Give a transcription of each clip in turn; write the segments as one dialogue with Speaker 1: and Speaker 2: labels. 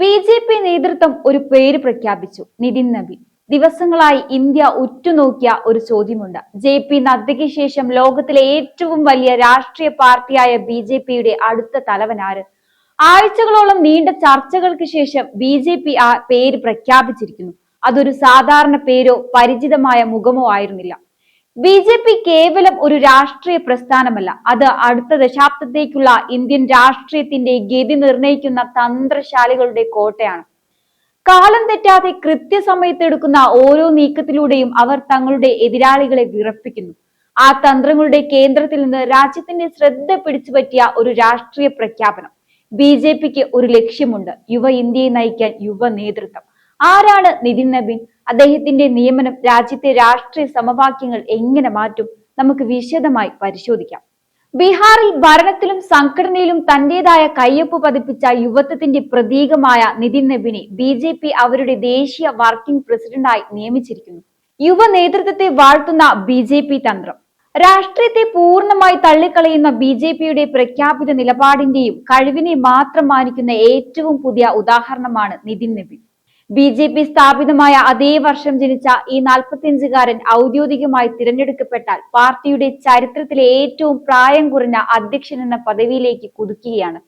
Speaker 1: B J P നേതൃത്വം ഒരു പേര് പ്രഖ്യാപിച്ചു. നിതിൻ നബി. ദിവസങ്ങളായി ഇന്ത്യ ഉറ്റുനോക്കിയ ഒരു ചോദ്യമുണ്ട്. ജെ പി നദ്ദയ്ക്ക് ശേഷം ലോകത്തിലെ ഏറ്റവും വലിയ രാഷ്ട്രീയ പാർട്ടിയായ ബി ജെ പിയുടെ അടുത്ത തലവനാര് ആഴ്ചകളോളം നീണ്ട ചർച്ചകൾക്ക് ശേഷം ബി ജെ പി ആ പേര് പ്രഖ്യാപിച്ചിരിക്കുന്നു. അതൊരു സാധാരണ പേരോ പരിചിതമായ മുഖമോ ആയിരുന്നില്ല. ബി ജെ പി കേവലം ഒരു രാഷ്ട്രീയ പ്രസ്ഥാനമല്ല. അത് അടുത്ത ദശാബ്ദത്തേക്കുള്ള ഇന്ത്യൻ രാഷ്ട്രീയത്തിന്റെ ഗതി നിർണയിക്കുന്ന തന്ത്രശാലികളുടെ കോട്ടയാണ്. കാലം തെറ്റാതെ കൃത്യസമയത്ത് എടുക്കുന്ന ഓരോ നീക്കത്തിലൂടെയും അവർ തങ്ങളുടെ എതിരാളികളെ വിറപ്പിക്കുന്നു. ആ തന്ത്രങ്ങളുടെ കേന്ദ്രത്തിൽ നിന്ന് രാജ്യത്തിന്റെ ശ്രദ്ധ പിടിച്ചു പറ്റിയ ഒരു രാഷ്ട്രീയ പ്രഖ്യാപനം. ബി ജെ പിക്ക് ഒരു ലക്ഷ്യമുണ്ട്. യുവ ഇന്ത്യയെ നയിക്കാൻ യുവ നേതൃത്വം. ആരാണ് നിതിൻ നബീൻ? അദ്ദേഹത്തിന്റെ നിയമനം രാജ്യത്തെ രാഷ്ട്രീയ സമവാക്യങ്ങൾ എങ്ങനെ മാറ്റും നമുക്ക് വിശദമായി പരിശോധിക്കാം. ബീഹാറിൽ ഭരണത്തിലും സംഘടനയിലും തന്റേതായ കയ്യൊപ്പ് പതിപ്പിച്ച യുവത്വത്തിന്റെ പ്രതീകമായ നിതിൻ നബിനെ ബി ജെ പി അവരുടെ ദേശീയ വർക്കിംഗ് പ്രസിഡന്റായി നിയമിച്ചിരിക്കുന്നു. യുവ നേതൃത്വത്തെ വാഴ്ത്തുന്ന ബി ജെ പി തന്ത്രം. രാഷ്ട്രീയത്തെ പൂർണമായി തള്ളിക്കളയുന്ന ബി ജെ പിയുടെ പ്രഖ്യാപിത നിലപാടിന്റെയും കഴിവിനെ മാത്രം മാനിക്കുന്ന ഏറ്റവും പുതിയ ഉദാഹരണമാണ് നിതിൻ നബി ബി ജെ പി സ്ഥാപിതമായ അതേ വർഷം ജനിച്ച ഈ നാൽപ്പത്തിയഞ്ചുകാരൻ ഔദ്യോഗികമായി തിരഞ്ഞെടുക്കപ്പെട്ടാൽ പാർട്ടിയുടെ ചരിത്രത്തിലെ ഏറ്റവും പ്രായം കുറഞ്ഞ അധ്യക്ഷൻ എന്ന പദവിയിലേക്ക് കുതുക്കുകയാണ്.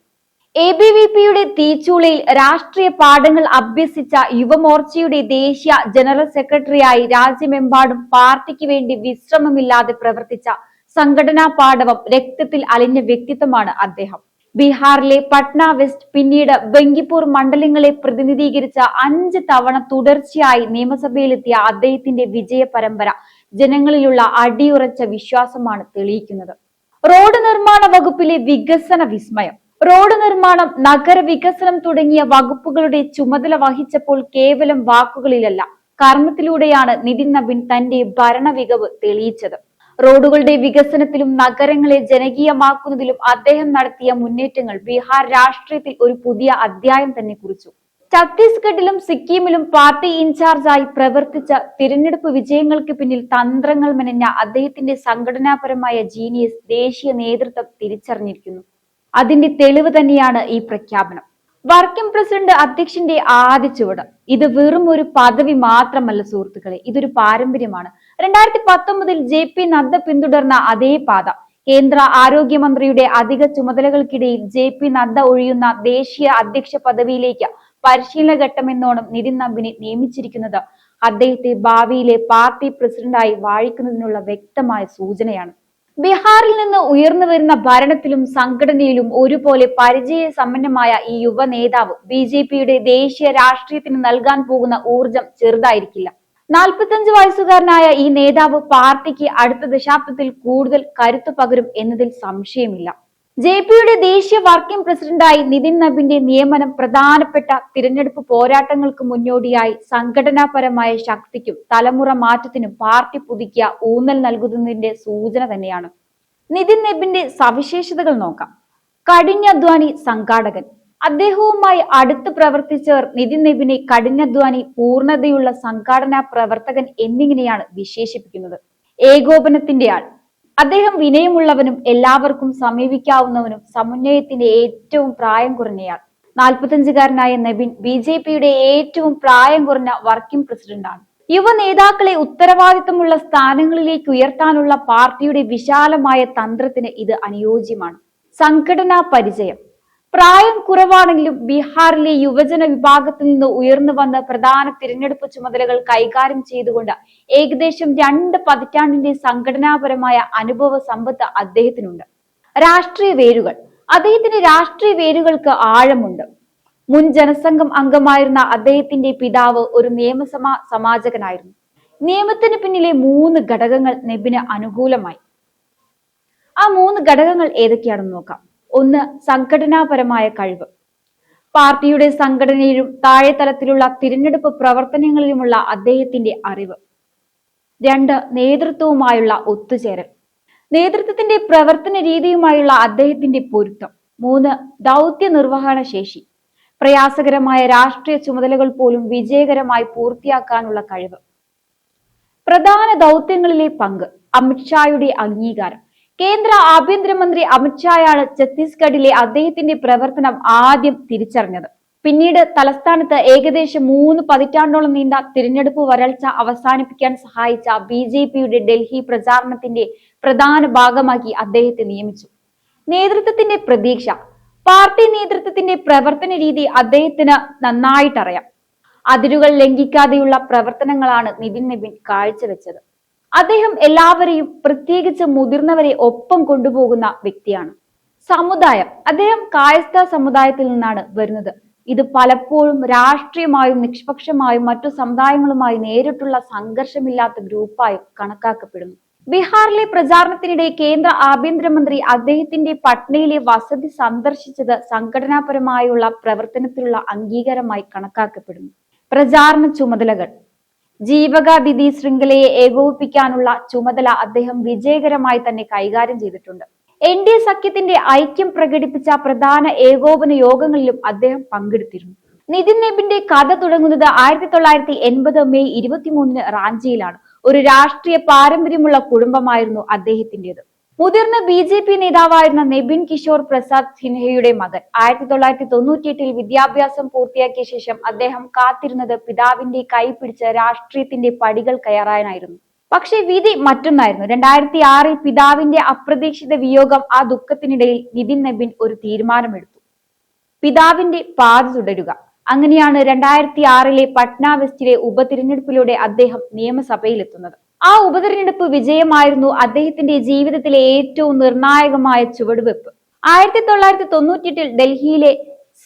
Speaker 1: എ ബി വി പിയുടെ തീച്ചൂളയിൽ രാഷ്ട്രീയ പാഠങ്ങൾ അഭ്യസിച്ച യുവമോർച്ചയുടെ ദേശീയ ജനറൽ സെക്രട്ടറിയായി രാജ്യമെമ്പാടും പാർട്ടിക്ക് വേണ്ടി വിശ്രമമില്ലാതെ പ്രവർത്തിച്ച സംഘടനാ പാഠവം രക്തത്തിൽ അലിഞ്ഞ വ്യക്തിത്വമാണ് അദ്ദേഹം. ബീഹാറിലെ പട്ന വെസ്റ്റ് പിന്നീട് ബംഗിപ്പൂർ മണ്ഡലങ്ങളെ പ്രതിനിധീകരിച്ച അഞ്ച് തവണ തുടർച്ചയായി നിയമസഭയിലെത്തിയ അദ്ദേഹത്തിന്റെ വിജയ പരമ്പര ജനങ്ങളിലുള്ള അടിയുറച്ച വിശ്വാസമാണ് തെളിയിക്കുന്നത്. റോഡ് നിർമ്മാണ വകുപ്പിലെ വികസന വിസ്മയം. റോഡ് നിർമ്മാണം നഗരവികസനം തുടങ്ങിയ വകുപ്പുകളുടെ ചുമതല വഹിച്ചപ്പോൾ കേവലം വാക്കുകളിലല്ല കർമ്മത്തിലൂടെയാണ് നിതിൻ നബിൻ തന്റെ ഭരണമികവ് തെളിയിച്ചത്. റോഡുകളുടെ വികസനത്തിലും നഗരങ്ങളെ ജനകീയമാക്കുന്നതിലും അദ്ദേഹം നടത്തിയ മുന്നേറ്റങ്ങൾ ബീഹാർ രാഷ്ട്രീയത്തിൽ ഒരു പുതിയ അധ്യായം തന്നെ കുറിച്ചു. ഛത്തീസ്ഗഡിലും സിക്കിമിലും പാർട്ടി ഇൻചാർജായി പ്രവർത്തിച്ച തിരഞ്ഞെടുപ്പ് വിജയങ്ങൾക്ക് പിന്നിൽ തന്ത്രങ്ങൾ മെനഞ്ഞ അദ്ദേഹത്തിന്റെ സംഘടനാപരമായ ജീനിയസ് ദേശീയ നേതൃത്വം തിരിച്ചറിഞ്ഞിരിക്കുന്നു. അതിന്റെ തെളിവ് തന്നെയാണ് ഈ പ്രഖ്യാപനം. വർക്കിംഗ് പ്രസിഡന്റ് അധ്യക്ഷന്റെ ആദ്യ ചുവട്. ഇത് വെറും ഒരു പദവി മാത്രമല്ല സുഹൃത്തുക്കളെ. ഇതൊരു പാരമ്പര്യമാണ്. രണ്ടായിരത്തി പത്തൊമ്പതിൽ ജെ പി നദ്ദ പിന്തുടർന്ന അതേ പാത. കേന്ദ്ര ആരോഗ്യമന്ത്രിയുടെ അധിക ചുമതലകൾക്കിടയിൽ ജെ പി നദ്ദ ഒഴിയുന്ന ദേശീയ അധ്യക്ഷ പദവിയിലേക്ക് പരിശീലന ഘട്ടമെന്നോണം നിതിൻ നമ്പിനെ നിയമിച്ചിരിക്കുന്നത്. അദ്ദേഹത്തെ ഭാവിയിലെ പാർട്ടി പ്രസിഡന്റായി വാഴിക്കുന്നതിനുള്ള വ്യക്തമായ സൂചനയാണ്. ബീഹാറിൽ നിന്ന് ഉയർന്നു വരുന്ന ഭരണത്തിലും സംഘടനയിലും ഒരുപോലെ പരിചയ സമ്പന്നമായ ഈ യുവ നേതാവ് ബി ജെ പിയുടെ ദേശീയ രാഷ്ട്രീയത്തിന് നൽകാൻ പോകുന്ന ഊർജം ചെറുതായിരിക്കില്ല. നാൽപ്പത്തഞ്ച് വയസ്സുകാരനായ ഈ നേതാവ് പാർട്ടിക്ക് അടുത്ത ദശാബ്ദത്തിൽ കൂടുതൽ കരുത്തു പകരും എന്നതിൽ സംശയമില്ല. ജെ പിയുടെ ദേശീയ വർക്കിംഗ് പ്രസിഡന്റായി നിതിൻ നബിന്റെ നിയമനം പ്രധാനപ്പെട്ട തിരഞ്ഞെടുപ്പ് പോരാട്ടങ്ങൾക്ക് മുന്നോടിയായി സംഘടനാപരമായ ശക്തിക്കും തലമുറ മാറ്റത്തിനും പാർട്ടി പുതുക്കിയ ഊന്നൽ നൽകുന്നതിന്റെ സൂചന തന്നെയാണ്. നിതിൻ നബിന്റെ സവിശേഷതകൾ നോക്കാം. കഠിനാധ്വാനി സംഘാടകൻ. അദ്ദേഹവുമായി അടുത്ത് പ്രവർത്തിച്ചവർ നിതിൻ നബിനെ കഠിനാധ്വാനി പൂർണതയുള്ള സംഘാടനാ പ്രവർത്തകൻ എന്നിങ്ങനെയാണ് വിശേഷിപ്പിക്കുന്നത്. ഏകോപനത്തിന്റെ ആൾ. അദ്ദേഹം വിനയമുള്ളവനും എല്ലാവർക്കും സമീപിക്കാവുന്നവനും സമന്വയത്തിന്റെ ഏറ്റവും പ്രായം കുറഞ്ഞയാൾ. നാൽപ്പത്തഞ്ചുകാരനായ നബിൻ ബി ജെ പിയുടെ ഏറ്റവും പ്രായം കുറഞ്ഞ വർക്കിംഗ് പ്രസിഡന്റാണ്. യുവ നേതാക്കളെ ഉത്തരവാദിത്തമുള്ള സ്ഥാനങ്ങളിലേക്ക് ഉയർത്താനുള്ള പാർട്ടിയുടെ വിശാലമായ തന്ത്രത്തിന് ഇത് അനുയോജ്യമാണ്. സംഘടനാ പരിചയം. പ്രായം കുറവാണെങ്കിലും ബീഹാറിലെ യുവജന വിഭാഗത്തിൽ നിന്ന് ഉയർന്നു വന്ന പ്രധാന തിരഞ്ഞെടുപ്പ് ചുമതലകൾ കൈകാര്യം ചെയ്തുകൊണ്ട് ഏകദേശം രണ്ട് പതിറ്റാണ്ടിന്റെ സംഘടനാപരമായ അനുഭവ സമ്പത്ത് അദ്ദേഹത്തിനുണ്ട്. രാഷ്ട്രീയ വേരുകൾ. അദ്ദേഹത്തിന്റെ രാഷ്ട്രീയ വേരുകൾക്ക് ആഴമുണ്ട്. മുൻ ജനസംഘം അംഗമായിരുന്ന അദ്ദേഹത്തിന്റെ പിതാവ് ഒരു നിയമസഭാ സമാജകനായിരുന്നു. നിയമത്തിന് പിന്നിലെ മൂന്ന് ഘടകങ്ങൾ നെബിന് അനുകൂലമായി. ആ മൂന്ന് ഘടകങ്ങൾ ഏതൊക്കെയാണെന്ന് നോക്കാം. ഒന്ന് സംഘടനാപരമായ കഴിവ്. പാർട്ടിയുടെ സംഘടനയിലും താഴെതലത്തിലുള്ള തിരഞ്ഞെടുപ്പ് പ്രവർത്തനങ്ങളിലുമുള്ള അദ്ദേഹത്തിന്റെ അറിവ്. രണ്ട് നേതൃത്വവുമായുള്ള ഒത്തുചേരൽ. നേതൃത്വത്തിന്റെ പ്രവർത്തന രീതിയുമായുള്ള അദ്ദേഹത്തിന്റെ പൊരുത്തം. മൂന്ന് ദൗത്യ നിർവഹണ ശേഷി പ്രയാസകരമായ രാഷ്ട്രീയ ചുമതലകൾ പോലും വിജയകരമായി പൂർത്തിയാക്കാനുള്ള കഴിവ്. പ്രധാന ദൗത്യങ്ങളിലെ പങ്ക് അമിത്ഷായുടെ അംഗീകാരം. കേന്ദ്ര ആഭ്യന്തരമന്ത്രി അമിത്ഷായാണ് ഛത്തീസ്ഗഡിലെ അദ്ദേഹത്തിന്റെ പ്രവർത്തനം ആദ്യം തിരിച്ചറിഞ്ഞത്. പിന്നീട് തലസ്ഥാനത്ത് ഏകദേശം മൂന്ന് പതിറ്റാണ്ടോളം നീണ്ട തിരഞ്ഞെടുപ്പ് വരൾച്ച അവസാനിപ്പിക്കാൻ സഹായിച്ച ബി ജെ പിയുടെ ഡൽഹി പ്രചാരണത്തിന്റെ പ്രധാന ഭാഗമാക്കി അദ്ദേഹത്തെ നിയമിച്ചു. നേതൃത്വത്തിന്റെ പ്രതീക്ഷ പാർട്ടി നേതൃത്വത്തിന്റെ പ്രവർത്തന രീതി അദ്ദേഹത്തിന് നന്നായിട്ടറിയാം. അതിരുകൾ ലംഘിക്കാതെയുള്ള പ്രവർത്തനങ്ങളാണ് നിതിൻ നബിൻ കാഴ്ചവെച്ചത്. അദ്ദേഹം എല്ലാവരെയും പ്രത്യേകിച്ച് മുതിർന്നവരെ ഒപ്പം കൊണ്ടുപോകുന്ന വ്യക്തിയാണ്. സമുദായം അദ്ദേഹം കായസ്ഥ സമുദായത്തിൽ നിന്നാണ് വരുന്നത്. ഇത് പലപ്പോഴും രാഷ്ട്രീയമായും നിഷ്പക്ഷമായും മറ്റു സമുദായങ്ങളുമായി നേരിട്ടുള്ള സംഘർഷമില്ലാത്ത ഗ്രൂപ്പായും കണക്കാക്കപ്പെടുന്നു. ബീഹാറിലെ പ്രചാരണത്തിനിടെ കേന്ദ്ര ആഭ്യന്തരമന്ത്രി അദ്ദേഹത്തിന്റെ പട്നയിലെ വസതി സന്ദർശിച്ചത് സംഘടനാപരമായുള്ള പ്രവർത്തനത്തിലുള്ള അംഗീകാരമായി കണക്കാക്കപ്പെടുന്നു. പ്രചാരണ ചുമതലകൾ ജീവകാതിഥി ശൃംഖലയെ ഏകോപിപ്പിക്കാനുള്ള ചുമതല അദ്ദേഹം വിജയകരമായി തന്നെ കൈകാര്യം ചെയ്തിട്ടുണ്ട്. എൻ ഡി എ സഖ്യത്തിന്റെ ഐക്യം പ്രകടിപ്പിച്ച പ്രധാന ഏകോപന യോഗങ്ങളിലും അദ്ദേഹം പങ്കെടുത്തിരുന്നു. നിതിൻ നബിന്റെ കഥ തുടങ്ങുന്നത് ആയിരത്തി തൊള്ളായിരത്തി എൺപത് മെയ് ഇരുപത്തിമൂന്നിന് റാഞ്ചിയിലാണ്. ഒരു രാഷ്ട്രീയ പാരമ്പര്യമുള്ള കുടുംബമായിരുന്നു അദ്ദേഹത്തിന്റേത്. മുതിർന്ന ബി ജെ പി നേതാവായിരുന്ന നെബിൻ കിഷോർ പ്രസാദ് സിൻഹയുടെ മകൻ. ആയിരത്തി തൊള്ളായിരത്തി തൊണ്ണൂറ്റിയെട്ടിൽ വിദ്യാഭ്യാസം പൂർത്തിയാക്കിയ ശേഷം അദ്ദേഹം കാത്തിരുന്നത് പിതാവിന്റെ കൈ പിടിച്ച രാഷ്ട്രീയത്തിന്റെ പടികൾ കയറാനായിരുന്നു. പക്ഷേ വിധി മറ്റൊന്നായിരുന്നു. രണ്ടായിരത്തി ആറിൽ പിതാവിന്റെ അപ്രതീക്ഷിത വിയോഗം ആ ദുഃഖത്തിനിടയിൽ നിതിൻ നബിൻ ഒരു തീരുമാനമെടുത്തു. പിതാവിന്റെ പാത തുടരുക. അങ്ങനെയാണ് രണ്ടായിരത്തി ആറിലെ പട്ന വെസ്റ്റിലെ ഉപതിരഞ്ഞെടുപ്പിലൂടെ അദ്ദേഹം നിയമസഭയിലെത്തുന്നത്. ആ ഉപതെരഞ്ഞെടുപ്പ് വിജയമായിരുന്നു അദ്ദേഹത്തിന്റെ ജീവിതത്തിലെ ഏറ്റവും നിർണായകമായ ചുവടുവെപ്പ്. ആയിരത്തി തൊള്ളായിരത്തി തൊണ്ണൂറ്റിയെട്ടിൽ ഡൽഹിയിലെ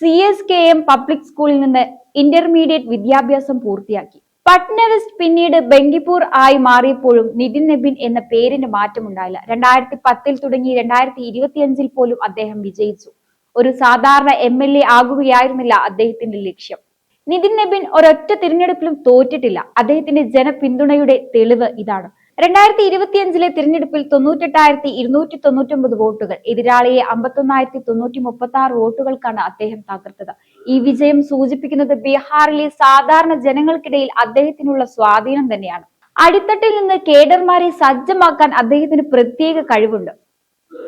Speaker 1: C S K M public സ്കൂളിൽ നിന്ന് ഇന്റർമീഡിയറ്റ് വിദ്യാഭ്യാസം പൂർത്തിയാക്കി. പട്ന വെസ്റ്റ് പിന്നീട് ബംഗിപ്പൂർ ആയി മാറിയപ്പോഴും നിതിൻ നബിൻ എന്ന പേരിന് മാറ്റമുണ്ടായില്ല. രണ്ടായിരത്തി പത്തിൽ തുടങ്ങി രണ്ടായിരത്തി ഇരുപത്തിയഞ്ചിൽ പോലും അദ്ദേഹം വിജയിച്ചു. ഒരു സാധാരണ എം എൽ എ ആകുകയായിരുന്നില്ല അദ്ദേഹത്തിന്റെ ലക്ഷ്യം. നിതിൻ നബിൻ ഒരൊറ്റ തിരഞ്ഞെടുപ്പിലും തോറ്റിട്ടില്ല. അദ്ദേഹത്തിന്റെ ജനപിന്തുണയുടെ തെളിവ് ഇതാണ്. രണ്ടായിരത്തി ഇരുപത്തിയഞ്ചിലെ തിരഞ്ഞെടുപ്പിൽ തൊണ്ണൂറ്റെട്ടായിരത്തി ഇരുന്നൂറ്റി തൊണ്ണൂറ്റി ഒമ്പത് വോട്ടുകൾ എതിരാളിയെ അമ്പത്തൊന്നായിരത്തി തൊണ്ണൂറ്റി മുപ്പത്തി ആറ് വോട്ടുകൾക്കാണ് അദ്ദേഹം തകർത്തത്. ഈ വിജയം സൂചിപ്പിക്കുന്നത് ബീഹാറിലെ സാധാരണ ജനങ്ങൾക്കിടയിൽ അദ്ദേഹത്തിനുള്ള സ്വാധീനം തന്നെയാണ്. അടിത്തട്ടിൽ നിന്ന് കേഡർമാരെ സജ്ജമാക്കാൻ അദ്ദേഹത്തിന് പ്രത്യേക കഴിവുണ്ട്.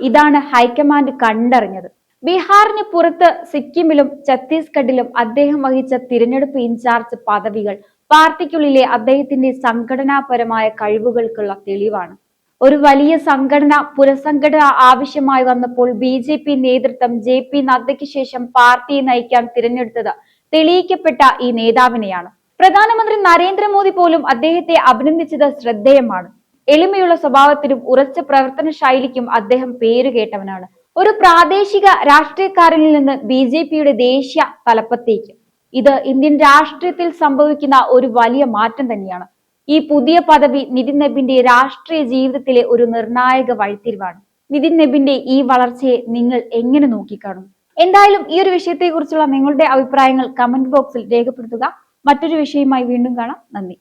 Speaker 1: ഇതാണ് ഹൈക്കമാൻഡ് കണ്ടറിഞ്ഞത്. ബീഹാറിന് പുറത്ത് സിക്കിമിലും ഛത്തീസ്ഗഡിലും അദ്ദേഹം വഹിച്ച തിരഞ്ഞെടുപ്പ് ഇൻചാർജ് പദവികൾ പാർട്ടിക്കുള്ളിലെ അദ്ദേഹത്തിന്റെ സംഘടനാപരമായ കഴിവുകൾക്കുള്ള തെളിവാണ്. ഒരു വലിയ സംഘടന പുനഃസംഘടന ആവശ്യമായി വന്നപ്പോൾ ബി ജെ പി നേതൃത്വം ജെ പി നദ്ദയ്ക്ക് ശേഷം പാർട്ടിയെ നയിക്കാൻ തിരഞ്ഞെടുത്തത് തെളിയിക്കപ്പെട്ട ഈ നേതാവിനെയാണ്. പ്രധാനമന്ത്രി നരേന്ദ്രമോദി പോലും അദ്ദേഹത്തെ അഭിനന്ദിച്ചത് ശ്രദ്ധേയമാണ്. എളിമയുള്ള സ്വഭാവത്തിനും ഉറച്ച പ്രവർത്തന ശൈലിക്കും അദ്ദേഹം പേരുകേട്ടവനാണ്. ഒരു പ്രാദേശിക രാഷ്ട്രീയക്കാരനിൽ നിന്ന് ബി ജെ പിയുടെ ദേശീയ തലപ്പത്തേക്ക്. ഇത് ഇന്ത്യൻ രാഷ്ട്രീയത്തിൽ സംഭവിക്കുന്ന ഒരു വലിയ മാറ്റം തന്നെയാണ്. ഈ പുതിയ പദവി നിതിൻ നബിന്റെ രാഷ്ട്രീയ ജീവിതത്തിലെ ഒരു നിർണായക വഴിത്തിരിവാണ്. നിതിൻ നബിന്റെ ഈ വളർച്ചയെ നിങ്ങൾ എങ്ങനെ നോക്കിക്കാണും? എന്തായാലും ഈ ഒരു വിഷയത്തെക്കുറിച്ചുള്ള നിങ്ങളുടെ അഭിപ്രായങ്ങൾ കമന്റ് ബോക്സിൽ രേഖപ്പെടുത്തുക. മറ്റൊരു വിഷയവുമായി വീണ്ടും കാണാം. നന്ദി.